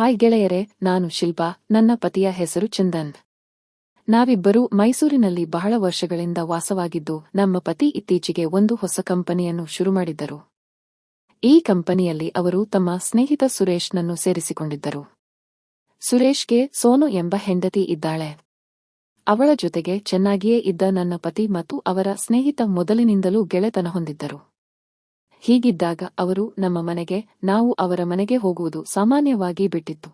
Hi ಗೆಳೆಯರೆ, ನಾನು ಶಿಲ್ಪಾ, ನನ್ನ ಪತಿಯ ಹೆಸರು ಚಂದನ್. ನಾವಿಬ್ಬರೂ ಮೈಸೂರಿನಲ್ಲಿ ಬಹಳ ವರ್ಷಗಳಿಂದ ವಾಸವಾಗಿದ್ದು, ನಮ್ಮ ಪತಿ ಇತ್ತೀಚೆಗೆ ಒಂದು ಹೊಸ ಕಂಪನಿಯನ್ನು ಶುರು ಮಾಡಿದ್ದರು. ಈ ಕಂಪನಿಯಲ್ಲಿ ಅವರು ತಮ್ಮ ಸ್ನೇಹಿತ ಸುರೇಶ್ನನ್ನು ಸೇರಿಸಿಕೊಂಡಿದ್ದರು. ಸುರೇಶ್ಗೆ ಸೋನು ಎಂಬ ಹೆಂಡತಿ ಇದ್ದಾಳೆ. ಅವಳ ಜೊತೆಗೆ ಚೆನ್ನಾಗಿಯೇ ಇದ್ದ ನನ್ನ ಪತಿ ಮತ್ತು ಅವರ ಸ್ನೇಹಿತ ಮೊದಲಿನಿಂದಲೂ ಗೆಳೆತನ ಹೊಂದಿದ್ದರು. ಹೀಗಿದ್ದಾಗ ಅವರು ನಮ್ಮ ಮನೆಗೆ, ನಾವು ಅವರ ಮನೆಗೆ ಹೋಗುವುದು ಸಾಮಾನ್ಯವಾಗಿ ಬಿಟ್ಟಿತ್ತು.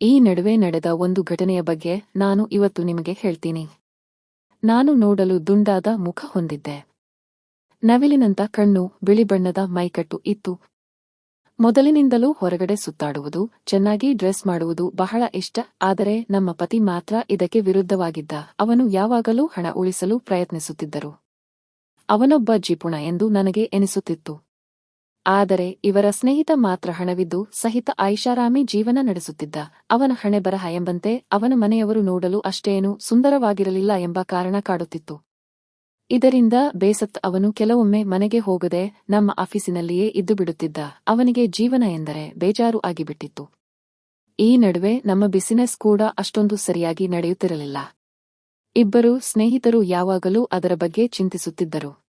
ಈ ನಡುವೆ ನಡೆದ ಒಂದು ಘಟನೆಯ ಬಗ್ಗೆ ನಾನು ಇವತ್ತು ನಿಮಗೆ ಹೇಳ್ತೀನಿ. ನಾನು ನೋಡಲು ದುಂಡಾದ ಮುಖ ಹೊಂದಿದ್ದೆ. ನವಿಲಿನಂತ ಕಣ್ಣು, ಬಿಳಿ ಬಣ್ಣದ ಮೈಕಟ್ಟು ಇತ್ತು. ಮೊದಲಿನಿಂದಲೂ ಹೊರಗಡೆ ಸುತ್ತಾಡುವುದು, ಚೆನ್ನಾಗಿ ಡ್ರೆಸ್ ಮಾಡುವುದು ಬಹಳ ಇಷ್ಟ, ಆದರೆ ನಮ್ಮ ಪತಿ ಮಾತ್ರ ಇದಕ್ಕೆ ವಿರುದ್ಧವಾಗಿದ್ದ. ಅವನು ಯಾವಾಗಲೂ ಹಣ ಉಳಿಸಲು ಪ್ರಯತ್ನಿಸುತ್ತಿದ್ದರು. ಅವನೊಬ್ಬ ಜಿಪುಣ ಎಂದು ನನಗೆ ಎನಿಸುತ್ತಿತ್ತು. ಆದರೆ ಇವರ ಸ್ನೇಹಿತ ಮಾತ್ರ ಹಣವಿದ್ದು ಸಹಿತ ಐಷಾರಾಮಿ ಜೀವನ ನಡೆಸುತ್ತಿದ್ದ. ಅವನ ಹಣೆ ಬರಹ ಎಂಬಂತೆ ಅವನ ಮನೆಯವರು ನೋಡಲು ಅಷ್ಟೇನೂ ಸುಂದರವಾಗಿರಲಿಲ್ಲ ಎಂಬ ಕಾರಣ ಕಾಡುತ್ತಿತ್ತು. ಇದರಿಂದ ಬೇಸತ್ ಅವನು ಕೆಲವೊಮ್ಮೆ ಮನೆಗೆ ಹೋಗದೆ ನಮ್ಮ ಆಫೀಸಿನಲ್ಲಿಯೇ ಇದ್ದು ಬಿಡುತ್ತಿದ್ದ. ಅವನಿಗೆ ಜೀವನ ಎಂದರೆ ಬೇಜಾರು ಆಗಿಬಿಟ್ಟಿತ್ತು. ಈ ನಡುವೆ ನಮ್ಮ ಬಿಸಿನೆಸ್ ಕೂಡ ಅಷ್ಟೊಂದು ಸರಿಯಾಗಿ ನಡೆಯುತ್ತಿರಲಿಲ್ಲ. ಇಬ್ಬರು ಸ್ನೇಹಿತರು ಯಾವಾಗಲೂ ಅದರ ಬಗ್ಗೆ ಚಿಂತಿಸುತ್ತಿದ್ದರು.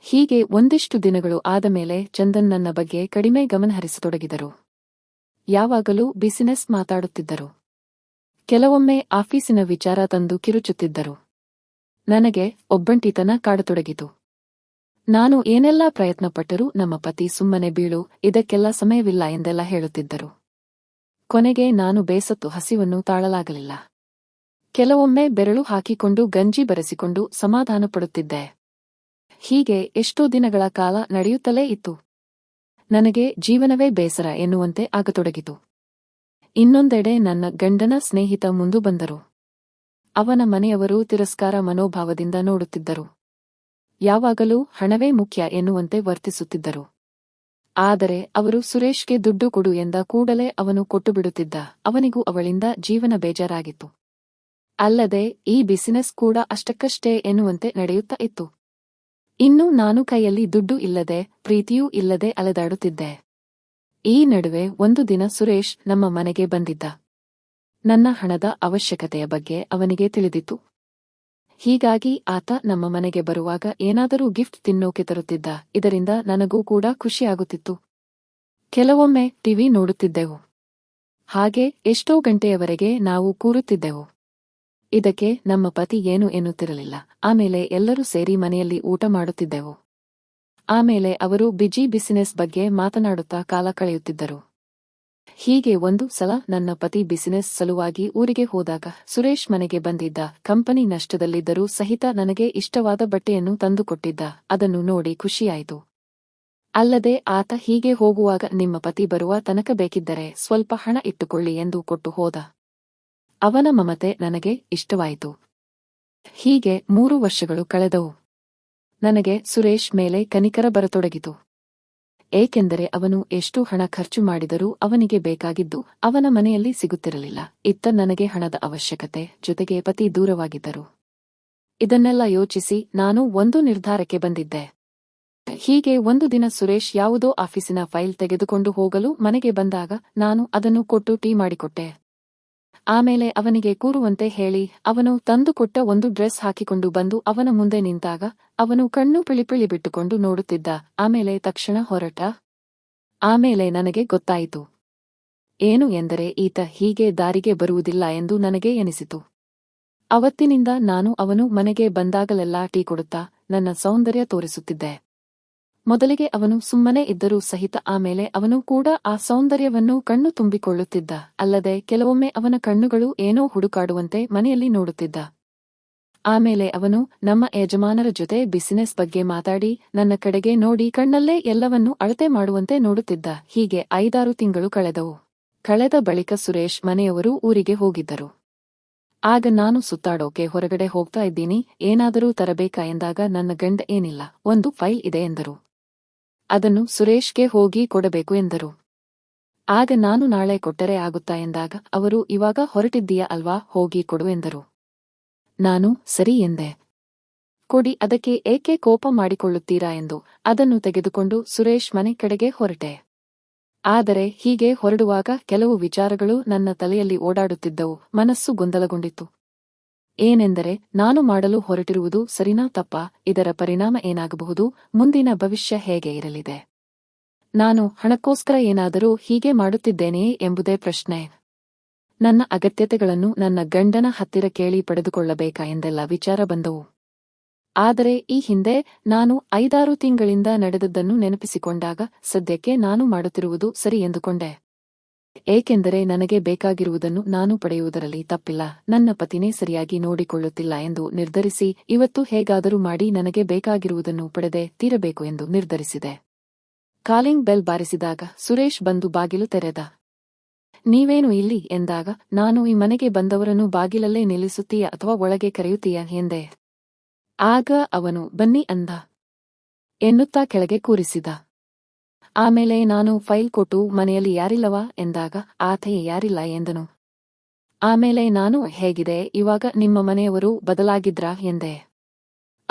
ಹೀಗೆ ಒಂದಿಷ್ಟು ದಿನಗಳು ಆದ ಮೇಲೆ ಚಂದನ್ ನನ್ನ ಬಗ್ಗೆ ಕಡಿಮೆ ಗಮನಹರಿಸತೊಡಗಿದರು ಯಾವಾಗಲೂ ಬಿಸಿನೆಸ್ ಮಾತಾಡುತ್ತಿದ್ದರು. ಕೆಲವೊಮ್ಮೆ ಆಫೀಸಿನ ವಿಚಾರ ತಂದು ಕಿರುಚುತ್ತಿದ್ದರು. ನನಗೆ ಒಬ್ಬಂಟಿತನ ಕಾಡತೊಡಗಿತು. ನಾನು ಏನೆಲ್ಲಾ ಪ್ರಯತ್ನಪಟ್ಟರೂ ನಮ್ಮ ಪತಿ ಸುಮ್ಮನೆ ಬೀಳು, ಇದಕ್ಕೆಲ್ಲ ಸಮಯವಿಲ್ಲ ಎಂದೆಲ್ಲ ಹೇಳುತ್ತಿದ್ದರು. ಕೊನೆಗೆ ನಾನು ಬೇಸತ್ತು ಹಸಿವನ್ನು ತಾಳಲಾಗಲಿಲ್ಲ. ಕೆಲವೊಮ್ಮೆ ಬೆರಳು ಹಾಕಿಕೊಂಡು ಗಂಜಿ ಬರೆಸಿಕೊಂಡು ಸಮಾಧಾನ ಪಡುತ್ತಿದ್ದೆ ಹೀಗೆ ಎಷ್ಟೋ ದಿನಗಳ ಕಾಲ ನಡೆಯುತ್ತಲೇ ಇತ್ತು. ನನಗೆ ಜೀವನವೇ ಬೇಸರ ಎನ್ನುವಂತೆ ಆಗತೊಡಗಿತು. ಇನ್ನೊಂದೆಡೆ ನನ್ನ ಗಂಡನ ಸ್ನೇಹಿತ ಮುಂದು ಬಂದರು. ಅವನ ಮನೆಯವರು ತಿರಸ್ಕಾರ ಮನೋಭಾವದಿಂದ ನೋಡುತ್ತಿದ್ದರು. ಯಾವಾಗಲೂ ಹಣವೇ ಮುಖ್ಯ ಎನ್ನುವಂತೆ ವರ್ತಿಸುತ್ತಿದ್ದರು. ಆದರೆ ಅವರು ಸುರೇಶ್ಗೆ ದುಡ್ಡು ಕೊಡು ಎಂದ ಕೂಡಲೇ ಅವನು ಕೊಟ್ಟುಬಿಡುತ್ತಿದ್ದ ಅವನಿಗೂ ಅವಳಿಂದ ಜೀವನ ಬೇಜಾರಾಗಿತ್ತು. ಅಲ್ಲದೆ ಈ ಬಿಸಿನೆಸ್ ಕೂಡ ಅಷ್ಟಕ್ಕಷ್ಟೇ ಎನ್ನುವಂತೆ ನಡೆಯುತ್ತಾ ಇತ್ತು. ಇನ್ನು ನಾನು ಕೈಯಲ್ಲಿ ದುಡ್ಡು ಇಲ್ಲದೆ, ಪ್ರೀತಿಯೂ ಇಲ್ಲದೆ ಅಲೆದಾಡುತ್ತಿದ್ದೆ. ಈ ನಡುವೆ ಒಂದು ದಿನ ಸುರೇಶ್ ನಮ್ಮ ಮನೆಗೆ ಬಂದಿದ್ದ. ನನ್ನ ಹಣದ ಅವಶ್ಯಕತೆಯ ಬಗ್ಗೆ ಅವನಿಗೆ ತಿಳಿದಿತ್ತು. ಹೀಗಾಗಿ ಆತ ನಮ್ಮ ಮನೆಗೆ ಬರುವಾಗ ಏನಾದರೂ ಗಿಫ್ಟ್ ತಿನ್ನೋಕೆ ತರುತ್ತಿದ್ದ. ಇದರಿಂದ ನನಗೂ ಕೂಡ ಖುಷಿಯಾಗುತ್ತಿತ್ತು. ಕೆಲವೊಮ್ಮೆ ಟಿವಿ ನೋಡುತ್ತಿದ್ದೆವು. ಹಾಗೆ ಎಷ್ಟೋ ಗಂಟೆಯವರೆಗೆ ನಾವು ಕೂರುತ್ತಿದ್ದೆವು. ಇದಕ್ಕೆ ನಮ್ಮ ಪತಿ ಏನು ಎನ್ನುತ್ತಿರಲಿಲ್ಲ. ಆಮೇಲೆ ಎಲ್ಲರೂ ಸೇರಿ ಮನೆಯಲ್ಲಿ ಊಟ ಮಾಡುತ್ತಿದ್ದೆವು. ಆಮೇಲೆ ಅವರು ಬಿಜಿ ಬಿಸಿನೆಸ್ ಬಗ್ಗೆ ಮಾತನಾಡುತ್ತಾ ಕಾಲ ಕಳೆಯುತ್ತಿದ್ದರು. ಹೀಗೆ ಒಂದು ಸಲ ನನ್ನ ಪತಿ ಬಿಸಿನೆಸ್ ಸಲುವಾಗಿ ಊರಿಗೆ ಹೋದಾಗ ಸುರೇಶ್ ಮನೆಗೆ ಬಂದಿದ್ದ. ಕಂಪನಿ ನಷ್ಟದಲ್ಲಿದ್ದರೂ ಸಹಿತ ನನಗೆ ಇಷ್ಟವಾದ ಬಟ್ಟೆಯನ್ನು ತಂದುಕೊಟ್ಟಿದ್ದ. ಅದನ್ನು ನೋಡಿ ಖುಷಿಯಾಯಿತು. ಅಲ್ಲದೆ ಆತ ಹೀಗೆ ಹೋಗುವಾಗ ನಿಮ್ಮ ಪತಿ ಬರುವ ತನಕ ಬೇಕಿದ್ದರೆ ಸ್ವಲ್ಪ ಹಣ ಇಟ್ಟುಕೊಳ್ಳಿ ಎಂದು ಕೊಟ್ಟು ಹೋದ. ಅವನ ಮಮತೆ ನನಗೆ ಇಷ್ಟವಾಯಿತು. ಹೀಗೆ ಮೂರು ವರ್ಷಗಳು ಕಳೆದವು. ನನಗೆ ಸುರೇಶ್ ಮೇಲೆ ಕನಿಕರ ಬರತೊಡಗಿತು. ಏಕೆಂದರೆ ಅವನು ಎಷ್ಟು ಹಣ ಖರ್ಚು ಮಾಡಿದರೂ ಅವನಿಗೆ ಬೇಕಾಗಿದ್ದು ಅವನ ಮನೆಯಲ್ಲಿ ಸಿಗುತ್ತಿರಲಿಲ್ಲ. ಇತ್ತ ನನಗೆ ಹಣದ ಅವಶ್ಯಕತೆ ಜೊತೆಗೆ ಪತಿ ದೂರವಾಗಿದ್ದರು. ಇದನ್ನೆಲ್ಲ ಯೋಚಿಸಿ ನಾನು ಒಂದು ನಿರ್ಧಾರಕ್ಕೆ ಬಂದಿದ್ದೆ. ಹೀಗೆ ಒಂದು ದಿನ ಸುರೇಶ್ ಯಾವುದೋ ಆಫೀಸಿನ ಫೈಲ್ ತೆಗೆದುಕೊಂಡು ಹೋಗಲು ಮನೆಗೆ ಬಂದಾಗ ನಾನು ಅದನ್ನು ಕೊಟ್ಟು ಟೀ ಮಾಡಿಕೊಟ್ಟೆ. ಆಮೇಲೆ ಅವನಿಗೆ ಕೂರುವಂತೆ ಹೇಳಿ, ಅವನು ತಂದುಕೊಟ್ಟ ಒಂದು ಡ್ರೆಸ್ ಹಾಕಿಕೊಂಡು ಬಂದು ಅವನ ಮುಂದೆ ನಿಂತಾಗ, ಅವನು ಕಣ್ಣು ಪಿಳಿಪಿಳಿ ಬಿಟ್ಟುಕೊಂಡು ನೋಡುತ್ತಿದ್ದ, ಆಮೇಲೆ ತಕ್ಷಣ ಹೊರಟ. ಆಮೇಲೆ ನನಗೆ ಗೊತ್ತಾಯಿತು. ಏನು ಎಂದರೆ ಈತ ಹೀಗೆ ದಾರಿಗೆ ಬರುವುದಿಲ್ಲ ಎಂದು ನನಗೆ ಎನಿಸಿತು. ಅವತ್ತಿನಿಂದ ನಾನು ಅವನು ಮನೆಗೆ ಬಂದಾಗಲೆಲ್ಲಾ ಟೀ ಕೊಡುತ್ತಾ, ನನ್ನ ಸೌಂದರ್ಯ ತೋರಿಸುತ್ತಿದ್ದೆ. ಮೊದಲಿಗೆ ಅವನು ಸುಮ್ಮನೆ ಇದ್ದರೂ ಸಹಿತ ಆಮೇಲೆ ಅವನು ಕೂಡ ಆ ಸೌಂದರ್ಯವನ್ನು ಕಣ್ಣು ತುಂಬಿಕೊಳ್ಳುತ್ತಿದ್ದ. ಅಲ್ಲದೆ ಕೆಲವೊಮ್ಮೆ ಅವನ ಕಣ್ಣುಗಳು ಏನೋ ಹುಡುಕಾಡುವಂತೆ ಮನೆಯಲ್ಲಿ ನೋಡುತ್ತಿದ್ದ. ಆಮೇಲೆ ಅವನು, ನಮ್ಮ ಯಜಮಾನರ ಜೊತೆ ಬಿಸಿನೆಸ್ ಬಗ್ಗೆ ಮಾತಾಡಿ, ನನ್ನ ಕಡೆಗೆ ನೋಡಿ ಕಣ್ಣಲ್ಲೇ ಎಲ್ಲವನ್ನೂ ಅಳತೆ ಮಾಡುವಂತೆ ನೋಡುತ್ತಿದ್ದ. ಹೀಗೆ ಐದಾರು ತಿಂಗಳು ಕಳೆದವು. ಕಳೆದ ಬಳಿಕ ಸುರೇಶ್ ಮನೆಯವರು ಊರಿಗೆ ಹೋಗಿದ್ದರು. ಆಗ ನಾನು ಸುತ್ತಾಡೋಕೆ ಹೊರಗಡೆ ಹೋಗ್ತಾ ಇದ್ದೀನಿ, ಏನಾದರೂ ತರಬೇಕಾ ಎಂದಾಗ ನನ್ನ ಗಂಡ ಏನಿಲ್ಲ, ಒಂದು ಫೈಲ್ ಇದೆ ಎಂದರು. ಅದನ್ನು ಸುರೇಶ್ಗೆ ಹೋಗಿ ಕೊಡಬೇಕು ಎಂದರು. ಆಗ ನಾನು ನಾಳೆ ಕೊಟ್ಟರೆ ಆಗುತ್ತಾ ಎಂದಾಗ ಅವರು, ಇವಾಗ ಹೊರಟಿದ್ದೀಯ ಅಲ್ವಾ, ಹೋಗಿ ಕೊಡು ಎಂದರು. ನಾನು ಸರಿ ಎಂದೆ. ಕೊಡಿ, ಅದಕ್ಕೆ ಏಕೆ ಕೋಪ ಮಾಡಿಕೊಳ್ಳುತ್ತೀರಾ ಎಂದು ಅದನ್ನು ತೆಗೆದುಕೊಂಡು ಸುರೇಶ್ ಮನೆ ಕಡೆಗೆ ಹೊರಟೆ. ಆದರೆ ಹೀಗೆ ಹೊರಡುವಾಗ ಕೆಲವು ವಿಚಾರಗಳು ನನ್ನ ತಲೆಯಲ್ಲಿ ಓಡಾಡುತ್ತಿದ್ದವು, ಮನಸ್ಸು ಗೊಂದಲಗೊಂಡಿತ್ತು. ಏನೆಂದರೆ ನಾನು ಮಾಡಲು ಹೊರಟಿರುವುದು ಸರಿನಾ ತಪ್ಪ? ಇದರ ಪರಿಣಾಮ ಏನಾಗಬಹುದು? ಮುಂದಿನ ಭವಿಷ್ಯ ಹೇಗೆ ಇರಲಿದೆ? ನಾನು ಹಣಕ್ಕೋಸ್ಕರ ಏನಾದರೂ ಹೀಗೆ ಮಾಡುತ್ತಿದ್ದೇನೆಯೇ ಎಂಬುದೇ ಪ್ರಶ್ನೆ. ನನ್ನ ಅಗತ್ಯತೆಗಳನ್ನು ನನ್ನ ಗಂಡನ ಹತ್ತಿರ ಕೇಳಿ ಪಡೆದುಕೊಳ್ಳಬೇಕಾ ಎಂದೆಲ್ಲ ವಿಚಾರ ಬಂದವು. ಆದರೆ ಈ ಹಿಂದೆ ನಾನು ಐದಾರು ತಿಂಗಳಿಂದ ನಡೆದದ್ದನ್ನು ನೆನಪಿಸಿಕೊಂಡಾಗ ಸದ್ಯಕ್ಕೆ ನಾನು ಮಾಡುತ್ತಿರುವುದು ಸರಿ ಎಂದುಕೊಂಡೆ. ಏಕೆಂದರೆ ನನಗೆ ಬೇಕಾಗಿರುವುದನ್ನು ನಾನು ಪಡೆಯುವುದರಲ್ಲಿ ತಪ್ಪಿಲ್ಲ. ನನ್ನ ಪತಿನೇ ಸರಿಯಾಗಿ ನೋಡಿಕೊಳ್ಳುತ್ತಿಲ್ಲ ಎಂದು ನಿರ್ಧರಿಸಿ, ಇವತ್ತು ಹೇಗಾದರೂ ಮಾಡಿ ನನಗೆ ಬೇಕಾಗಿರುವುದನ್ನು ಪಡೆದೆ ತೀರಬೇಕು ಎಂದು ನಿರ್ಧರಿಸಿದೆ. ಕಾಲಿಂಗ್ ಬೆಲ್ ಬಾರಿಸಿದಾಗ ಸುರೇಶ್ ಬಂದು ಬಾಗಿಲು ತೆರೆದ. ನೀವೇನು ಇಲ್ಲಿ? ಎಂದಾಗ, ನಾನು ಈ ಮನೆಗೆ ಬಂದವರನ್ನು ಬಾಗಿಲಲ್ಲೇ ನಿಲ್ಲಿಸುತ್ತೀಯ ಅಥವಾ ಒಳಗೆ ಕರೆಯುತ್ತೀಯ? ಎಂದೆ. ಆಗ ಅವನು, ಬನ್ನಿ ಅಂದ. ಎನ್ನುತ್ತಾ ಕೆಳಗೆ ಕೂರಿಸಿದ. ಆಮೇಲೆ ನಾನು ಫೈಲ್ ಕೊಟ್ಟು ಮನೆಯಲ್ಲಿ ಯಾರಿಲ್ಲವಾ ಎಂದಾಗ ಆತ ಯಾರಿಲ್ಲ ಎಂದನು. ಆಮೇಲೆ ನಾನು, ಹೇಗಿದೆ, ಇವಾಗ ನಿಮ್ಮ ಮನೆಯವರು ಬದಲಾಗಿದ್ರಾ ಎಂದೆ.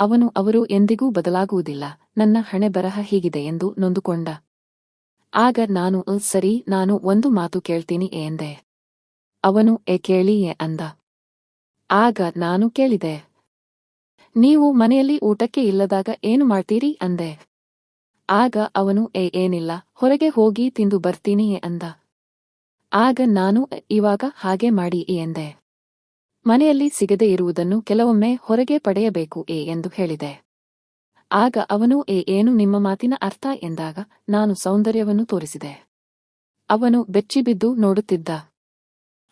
ಅವನು, ಅವರು ಎಂದಿಗೂ ಬದಲಾಗುವುದಿಲ್ಲ, ನನ್ನ ಹಣೆ ಬರಹ ಹೀಗಿದೆ ಎಂದು ನೊಂದುಕೊಂಡ. ಆಗ ನಾನು ಸರಿ, ನಾನು ಒಂದು ಮಾತು ಕೇಳ್ತೀನಿ ಎಂದೆ. ಅವನು ಎ ಕೇಳಿ ಅಂದ. ಆಗ ನಾನು ಕೇಳಿದೆ. ನೀವು ಮನೆಯಲ್ಲಿ ಊಟಕ್ಕೆ ಇಲ್ಲದಾಗ ಏನು ಮಾಡ್ತೀರಿ? ಅಂದೆ. ಆಗ ಅವನು ಏ ಏನಿಲ್ಲ ಹೊರಗೆ ಹೋಗಿ ತಿಂದು ಬರ್ತೀನಿ ಅಂದ. ಆಗ ನಾನು "ಎ, ಇವಾಗ ಹಾಗೆ ಮಾಡಿ ಎಂದೆ. ಮನೆಯಲ್ಲಿ ಸಿಗದೆ ಇರುವುದನ್ನು ಕೆಲವೊಮ್ಮೆ ಹೊರಗೆ ಪಡೆಯಬೇಕು ಏ ಎಂದು ಹೇಳಿದೆ. ಆಗ ಅವನು ಏ ಏನು ನಿಮ್ಮ ಮಾತಿನ ಅರ್ಥ ಎಂದಾಗ ನಾನು ಸೌಂದರ್ಯವನ್ನು ತೋರಿಸಿದೆ. ಅವನು ಬೆಚ್ಚಿಬಿದ್ದು ನೋಡುತ್ತಿದ್ದ.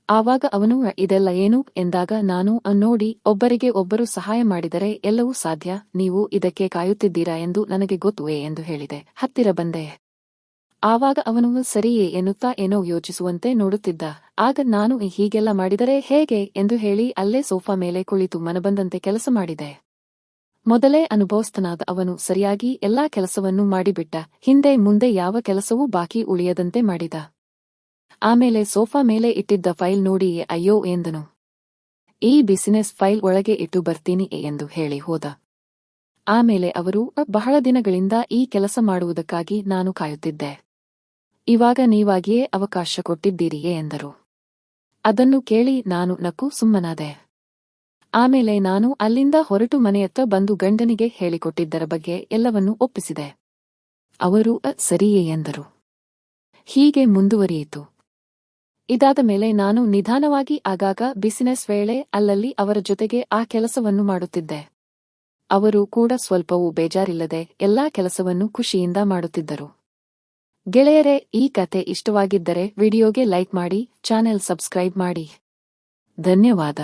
ಆವಾಗ ಅವನು ಇದೆಲ್ಲ ಏನು? ಎಂದಾಗ ನಾನು "ಅ, ನೋಡಿ ಒಬ್ಬರಿಗೆ ಒಬ್ಬರು ಸಹಾಯ ಮಾಡಿದರೆ ಎಲ್ಲವೂ ಸಾಧ್ಯ ನೀವು ಇದಕ್ಕೆ ಕಾಯುತ್ತಿದ್ದೀರಾ ಎಂದು ನನಗೆ ಗೊತ್ತುವೆ ಎಂದು ಹೇಳಿದೆ. ಹತ್ತಿರ ಬಂದೆ. ಆವಾಗ ಅವನು ಸರಿಯೇ ಎನ್ನುತ್ತಾ ಏನೋ ಯೋಚಿಸುವಂತೆ ನೋಡುತ್ತಿದ್ದ. ಆಗ ನಾನು ಹೀಗೆಲ್ಲ ಮಾಡಿದರೆ ಹೇಗೆ? ಎಂದು ಹೇಳಿ ಅಲ್ಲೇ ಸೋಫಾ ಮೇಲೆ ಕುಳಿತು ಮನಬಂದಂತೆ ಕೆಲಸ ಮಾಡಿದೆ. ಮೊದಲೇ ಅನುಭವಸ್ಥನಾದ ಅವನು ಸರಿಯಾಗಿ ಎಲ್ಲಾ ಕೆಲಸವನ್ನೂ ಮಾಡಿಬಿಟ್ಟ. ಹಿಂದೆ ಮುಂದೆ ಯಾವ ಕೆಲಸವೂ ಬಾಕಿ ಉಳಿಯದಂತೆ ಮಾಡಿದ. ಆಮೇಲೆ ಸೋಫಾ ಮೇಲೆ ಇಟ್ಟಿದ್ದ ಫೈಲ್ ನೋಡಿ, ಅಯ್ಯೋ ಎಂದನು. ಈ ಬಿಸಿನೆಸ್ ಫೈಲ್ ಒಳಗೆ ಇಟ್ಟು ಬರ್ತೀನಿ ಎಂದು ಹೇಳಿ ಹೋದ. ಆಮೇಲೆ ಅವರು, ಬಹಳ ದಿನಗಳಿಂದ ಈ ಕೆಲಸ ಮಾಡುವುದಕ್ಕಾಗಿ ನಾನು ಕಾಯುತ್ತಿದ್ದೆ. ಇವಾಗ ನೀವಾಗಿಯೇ ಅವಕಾಶ ಕೊಟ್ಟಿದ್ದೀರಿಯೇ ಎಂದರು. ಅದನ್ನು ಕೇಳಿ ನಾನು ನಕ್ಕು ಸುಮ್ಮನಾದೆ. ಆಮೇಲೆ ನಾನು ಅಲ್ಲಿಂದ ಹೊರಟು ಮನೆಯತ್ತ ಬಂದು ಗಂಡನಿಗೆ ಹೇಳಿಕೊಟ್ಟಿದ್ದರ ಬಗ್ಗೆ ಎಲ್ಲವನ್ನೂ ಒಪ್ಪಿಸಿದೆ. ಅವರು ಸರಿಯೇ ಎಂದರು. ಹೀಗೆ ಮುಂದುವರಿಯಿತು. ಇದಾದ ಮೇಲೆ ನಾನು ನಿಧಾನವಾಗಿ ಆಗಾಗ ಬಿಸಿನೆಸ್ ವೇಳೆ ಅಲ್ಲಲ್ಲಿ ಅವರ ಜೊತೆಗೆ ಆ ಕೆಲಸವನ್ನು ಮಾಡುತ್ತಿದ್ದೆ. ಅವರು ಕೂಡ ಸ್ವಲ್ಪವೂ ಬೇಜಾರಿಲ್ಲದೆ ಎಲ್ಲಾ ಕೆಲಸವನ್ನು ಖುಷಿಯಿಂದ ಮಾಡುತ್ತಿದ್ದರು. ಗೆಳೆಯರೇ, ಈ ಕತೆ ಇಷ್ಟವಾಗಿದ್ದರೆ ವಿಡಿಯೋಗೆ ಲೈಕ್ ಮಾಡಿ, ಚಾನೆಲ್ ಸಬ್ಸ್ಕ್ರೈಬ್ ಮಾಡಿ. ಧನ್ಯವಾದ.